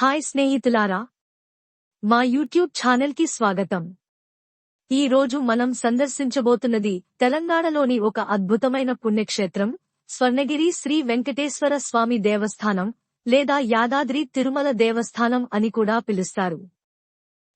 Hi స్నేహితులారా మా YouTube ఛానల్కి స్వాగతం. ఈ రోజు మనం సందర్శించబోతున్నది తెలంగాణలోని ఒక అద్భుతమైన పుణ్యక్షేత్రం స్వర్ణగిరి శ్రీ వెంకటేశ్వర స్వామి దేవస్థానం లేదా యాదాద్రి తిరుమల దేవస్థానం అని కూడా పిలుస్తారు.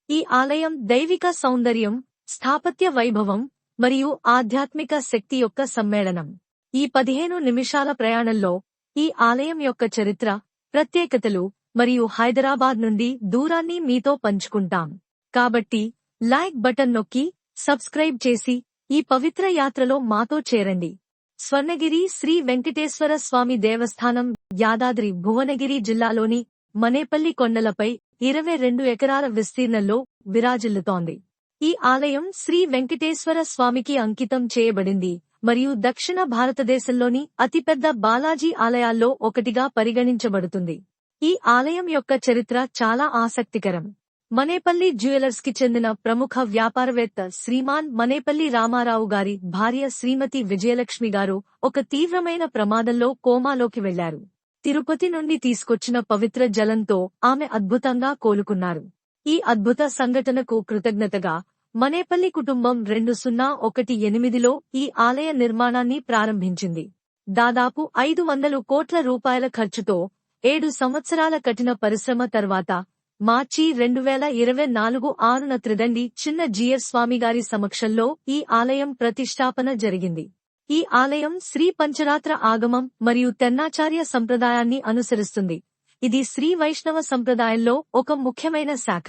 ఈ ఆలయం దైవిక సౌందర్యం స్థాపత్య వైభవం మరియు ఆధ్యాత్మిక శక్తి యొక్క సమ్మేళనం. ఈ పదిహేను నిమిషాల ప్రయాణంలో ఈ ఆలయం యొక్క చరిత్ర ప్రత్యేకతలు మరియు హైదరాబాద్ నుండి దూరాన్ని మీతో పంచుకుంటాం. కాబట్టి లైక్ బటన్ నొక్కి సబ్స్క్రైబ్ చేసి ఈ పవిత్ర యాత్రలో మాతో చేరండి. స్వర్ణగిరి శ్రీ వెంకటేశ్వర స్వామి దేవస్థానం యాదాద్రి భువనగిరి జిల్లాలోని మనేపల్లి కొండలపై ఇరవై రెండు ఎకరాల విస్తీర్ణంలో విరాజిల్లుతోంది. ఈ ఆలయం శ్రీ వెంకటేశ్వర స్వామికి అంకితం చేయబడింది మరియు దక్షిణ భారతదేశంలోని అతిపెద్ద బాలాజీ ఆలయాల్లో ఒకటిగా పరిగణించబడుతుంది. ఈ ఆలయం యొక్క చరిత్ర చాలా ఆసక్తికరం. మనేపల్లి జ్యువెలర్స్కి చెందిన ప్రముఖ వ్యాపారవేత్త శ్రీమాన్ మనేపల్లి రామారావు గారి భార్య శ్రీమతి విజయలక్ష్మి గారు ఒక తీవ్రమైన ప్రమాదంలో కోమాలోకి వెళ్ళారు. తిరుపతి నుండి తీసుకొచ్చిన పవిత్ర జలంతో ఆమె అద్భుతంగా కోలుకున్నారు. ఈ అద్భుత సంఘటనకు కృతజ్ఞతగా మనేపల్లి కుటుంబం రెండు సున్నా ఒకటి ఎనిమిదిలో ఈ ఆలయ నిర్మాణాన్ని ప్రారంభించింది. దాదాపు ఐదు వందలు కోట్ల రూపాయల ఖర్చుతో ఏడు సంవత్సరాల కఠిన పరిశ్రమ తర్వాత మార్చి రెండు వేల ఇరవై నాలుగు ఆరున త్రిదండి చిన్న జియర్ స్వామిగారి సమక్షంలో ఈ ఆలయం ప్రతిష్టాపన జరిగింది. ఈ ఆలయం శ్రీ పంచరాత్ర ఆగమం మరియు తెన్నాచార్య సంప్రదాయాన్ని అనుసరిస్తుంది. ఇది శ్రీ వైష్ణవ సంప్రదాయంలో ఒక ముఖ్యమైన శాఖ.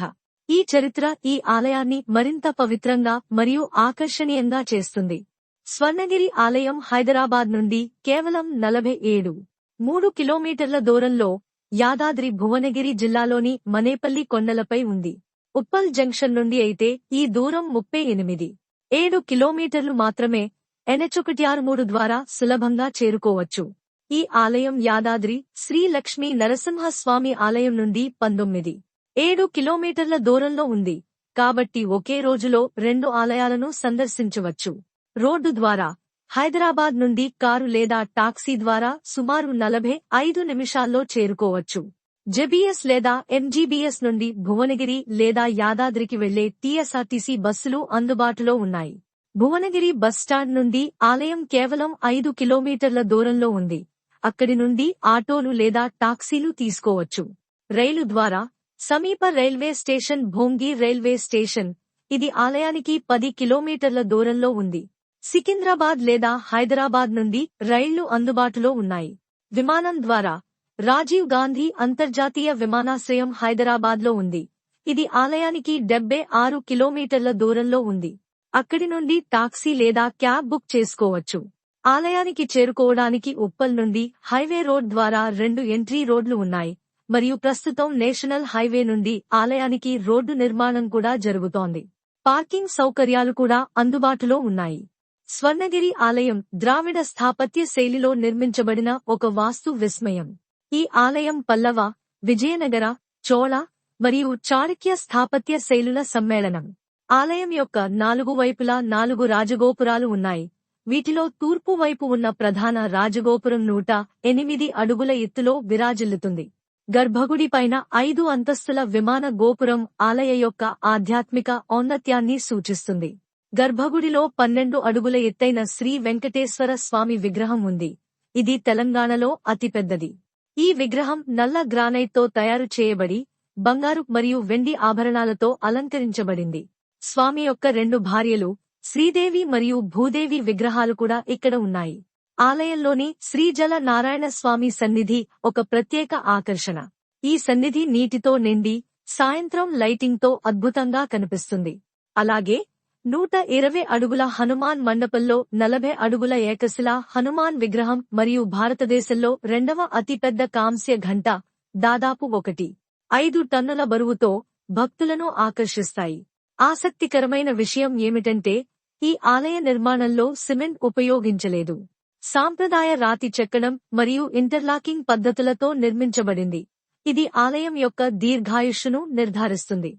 ఈ చరిత్ర ఈ ఆలయాన్ని మరింత పవిత్రంగా మరియు ఆకర్షణీయంగా చేస్తుంది. స్వర్ణగిరి ఆలయం హైదరాబాద్ నుండి కేవలం నలభై ఏడు మూడు కిలోమీటర్ల దూరంలో యాదాద్రి భువనగిరి జిల్లాలోని మనేపల్లి కొండలపై ఉంది. ఉప్పల్ జంక్షన్ నుండి అయితే ఈ దూరం ముప్పై ఎనిమిది. ఏడు కిలోమీటర్లు మాత్రమే ఎనచొకటి మూడు ద్వారా సులభంగా చేరుకోవచ్చు. ఈ ఆలయం యాదాద్రి శ్రీ లక్ష్మీ నరసింహస్వామి ఆలయం నుండి పంతొమ్మిది. ఏడు కిలోమీటర్ల దూరంలో ఉంది. కాబట్టి ఒకే రోజులో రెండు ఆలయాలను సందర్శించవచ్చు. రోడ్డు ద్వారా హైదరాబాద్ నుండి కారు లేదా టాక్సీ ద్వారా సుమారు నలభై ఐదు నిమిషాల్లో చేరుకోవచ్చు. జెబిఎస్ లేదా ఎంజీబీఎస్ నుండి భువనగిరి లేదా యాదాద్రికి వెళ్ళే టీఎస్ఆర్టీసీ బస్సులు అందుబాటులో ఉన్నాయి. భువనగిరి బస్టాండ్ నుండి ఆలయం కేవలం ఐదు కిలోమీటర్ల దూరంలో ఉంది. అక్కడి నుండి ఆటోలు లేదా టాక్సీలు తీసుకోవచ్చు. రైలు ద్వారా సమీప రైల్వే స్టేషన్ భోంగి రైల్వే స్టేషన్. ఇది ఆలయానికి పది కిలోమీటర్ల దూరంలో ఉంది. సికింద్రాబాద్ లేదా హైదరాబాద్ నుండి రైళ్ళు అందుబాటులో ఉన్నాయి. విమానం ద్వారా రాజీవ్ గాంధీ అంతర్జాతీయ విమానాశ్రయం హైదరాబాద్లో ఉంది. ఇది ఆలయానికి డెబ్బై ఆరు కిలోమీటర్ల దూరంలో ఉంది. అక్కడి నుండి టాక్సీ లేదా క్యాబ్ బుక్ చేసుకోవచ్చు. ఆలయానికి చేరుకోవడానికి ఉప్పల్ నుండి హైవే రోడ్ ద్వారా రెండు ఎంట్రీ రోడ్లు ఉన్నాయి. మరియు ప్రస్తుతం నేషనల్ హైవే నుండి ఆలయానికి రోడ్డు నిర్మాణం కూడా జరుగుతోంది. పార్కింగ్ సౌకర్యాలు కూడా అందుబాటులో ఉన్నాయి. స్వర్ణగిరి ఆలయం ద్రావిడ స్థాపత్య శైలిలో నిర్మించబడిన ఒక వాస్తు విస్మయం. ఈ ఆలయం పల్లవ విజయనగర చోళ మరియు చాళుక్య స్థాపత్య శైలుల సమ్మేళనం. ఆలయం యొక్క నాలుగు వైపులా నాలుగు రాజగోపురాలు ఉన్నాయి. వీటిలో తూర్పు వైపు ఉన్న ప్రధాన రాజగోపురం నూట ఎనిమిది అడుగుల ఎత్తులో విరాజిల్లుతుంది. గర్భగుడి పైన ఐదు అంతస్తుల విమాన గోపురం ఆలయ యొక్క ఆధ్యాత్మిక ఔన్నత్యాన్ని సూచిస్తుంది. గర్భగుడిలో పన్నెండు అడుగుల ఎత్తైన శ్రీ వెంకటేశ్వర స్వామి విగ్రహం ఉంది. ఇది తెలంగాణలో అతిపెద్దది ఈ విగ్రహం నల్ల గ్రానైట్తో తయారు చేయబడి బంగారు మరియు వెండి ఆభరణాలతో అలంకరించబడింది. స్వామి యొక్క రెండు భార్యలు శ్రీదేవి మరియు భూదేవి విగ్రహాలు కూడా ఇక్కడ ఉన్నాయి. ఆలయంలోని శ్రీజల నారాయణ స్వామి సన్నిధి ఒక ప్రత్యేక ఆకర్షణ. ఈ సన్నిధి నీటితో నిండి సాయంత్రం లైటింగ్తో అద్భుతంగా కనిపిస్తుంది. అలాగే నూట ఇరవై అడుగుల హనుమాన్ మండపంలో నలభై అడుగుల ఏకశిల హనుమాన్ విగ్రహం మరియు భారతదేశంలో రెండవ అతిపెద్ద కాంస్య ఘంట దాదాపు ఒకటి. ఐదు టన్నుల బరువుతో భక్తులను ఆకర్షిస్తాయి. ఆసక్తికరమైన విషయం ఏమిటంటే ఈ ఆలయ నిర్మాణంలో సిమెంట్ ఉపయోగించలేదు. సాంప్రదాయ రాతి చెక్కడం మరియు ఇంటర్లాకింగ్ పద్ధతులతో నిర్మించబడింది. ఇది ఆలయం యొక్క దీర్ఘాయుష్ను నిర్ధారిస్తుంది.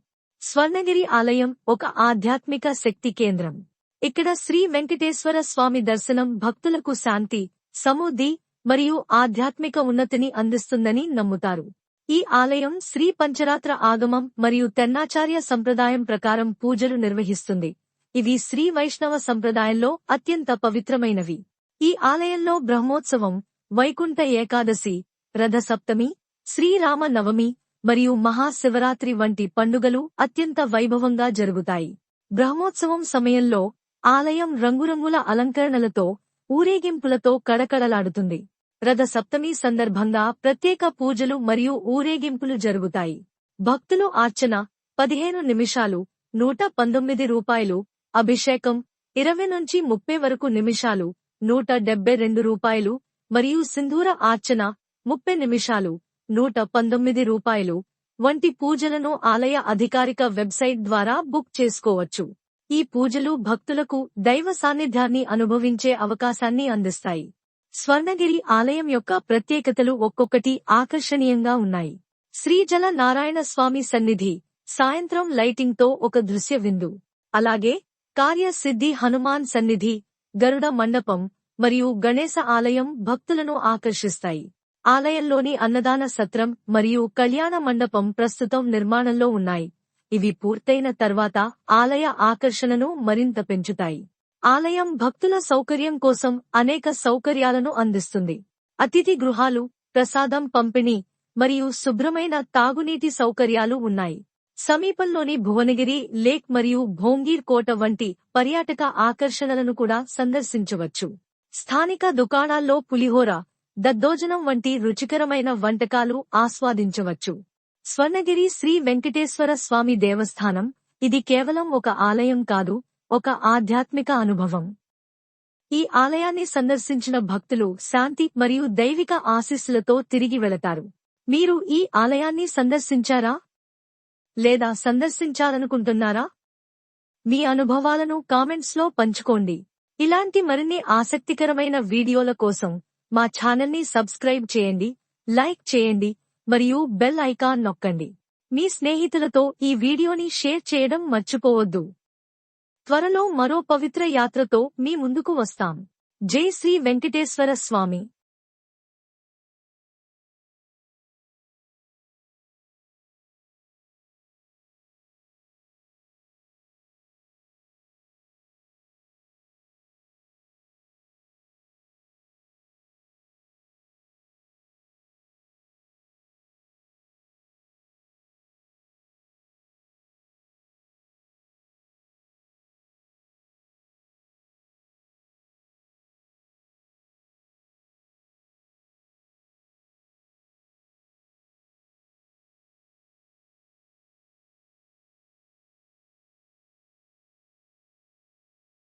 స్వర్ణగిరి ఆలయం ఒక ఆధ్యాత్మిక శక్తి కేంద్రం. ఇక్కడ శ్రీ వెంకటేశ్వర స్వామి దర్శనం భక్తులకు శాంతి సమృద్ధి మరియు ఆధ్యాత్మిక ఉన్నతిని అందిస్తుందని నమ్ముతారు. ఈ ఆలయం శ్రీ పంచరాత్ర ఆగమం మరియు తెన్నాచార్య సంప్రదాయం ప్రకారం పూజలు నిర్వహిస్తుంది. ఇవి శ్రీ వైష్ణవ సంప్రదాయంలో అత్యంత పవిత్రమైనవి. ఈ ఆలయంలో బ్రహ్మోత్సవం వైకుంఠ ఏకాదశి రథసప్తమి శ్రీరామ నవమి మరియు మహాశివరాత్రి వంటి పండుగలు అత్యంత వైభవంగా జరుగుతాయి. బ్రహ్మోత్సవం సమయంలో ఆలయం రంగురంగుల అలంకరణలతో ఊరేగింపులతో కడకడలాడుతుంది. రథ సప్తమి సందర్భంగా ప్రత్యేక పూజలు మరియు ఊరేగింపులు జరుగుతాయి. భక్తులు ఆర్చన పదిహేను నిమిషాలు నూట పంతొమ్మిది రూపాయలు అభిషేకం ఇరవై నుంచి ముప్పై వరకు నిమిషాలు నూట డెబ్బై రెండు రూపాయలు మరియు సింధూర ఆర్చన ముప్పై నిమిషాలు. నూట పంతొమ్మిది రూపాయలు. వంటి పూజలను ఆలయ అధికారిక వెబ్సైట్ ద్వారా బుక్ చేసుకోవచ్చు. ఈ పూజలు భక్తులకు దైవ సాన్నిధ్యాన్ని అనుభవించే అవకాశాన్ని అందిస్తాయి. స్వర్ణగిరి ఆలయం యొక్క ప్రత్యేకతలు ఒక్కొక్కటి ఆకర్షణీయంగా ఉన్నాయి. శ్రీజల నారాయణ స్వామి సన్నిధి సాయంత్రం లైటింగ్తో ఒక దృశ్య విందు. అలాగే కార్యసిద్ధి హనుమాన్ సన్నిధి గరుడ మండపం మరియు గణేశ ఆలయం భక్తులను ఆకర్షిస్తాయి. ఆలయంలోని అన్నదాన సత్రం మరియు కళ్యాణ మండపం ప్రస్తుతం నిర్మాణంలో ఉన్నాయి. ఇవి పూర్తయిన తర్వాత ఆలయ ఆకర్షణను మరింత పెంచుతాయి. ఆలయం భక్తుల సౌకర్యం కోసం అనేక సౌకర్యాలను అందిస్తుంది. అతిథి గృహాలు ప్రసాదం పంపిణీ మరియు శుభ్రమైన తాగునీటి సౌకర్యాలు ఉన్నాయి. సమీపంలోని భువనగిరి లేక్ మరియు భోంగీర్ కోట వంటి పర్యాటక ఆకర్షణలను కూడా సందర్శించవచ్చు. స్థానిక దుకాణాల్లో పులిహోర దద్దోజనం వంటి రుచికరమైన వంటకాలు ఆస్వాదించవచ్చు. స్వర్ణగిరి శ్రీ వెంకటేశ్వర స్వామి దేవస్థానం ఇది కేవలం ఒక ఆలయం కాదు ఒక ఆధ్యాత్మిక అనుభవం. ఈ ఆలయాన్ని సందర్శించిన భక్తులు శాంతి మరియు దైవిక ఆశీస్సులతో తిరిగి వెళతారు. మీరు ఈ ఆలయాన్ని సందర్శించారా? లేదా సందర్శించాలనుకుంటున్నారా? మీ అనుభవాలను కామెంట్స్లో పంచుకోండి. ఇలాంటి మరిన్ని ఆసక్తికరమైన వీడియోల కోసం మా ఛానల్ని సబ్స్క్రైబ్ చేయండి లైక్ చేయండి మరియు బెల్ ఐకాన్ నొక్కండి. మీ స్నేహితులతో ఈ వీడియోని షేర్ చేయడం మర్చిపోవద్దు. త్వరలో మరో పవిత్ర యాత్రతో మీ ముందుకు వస్తాం. జై శ్రీ వెంకటేశ్వర స్వామి.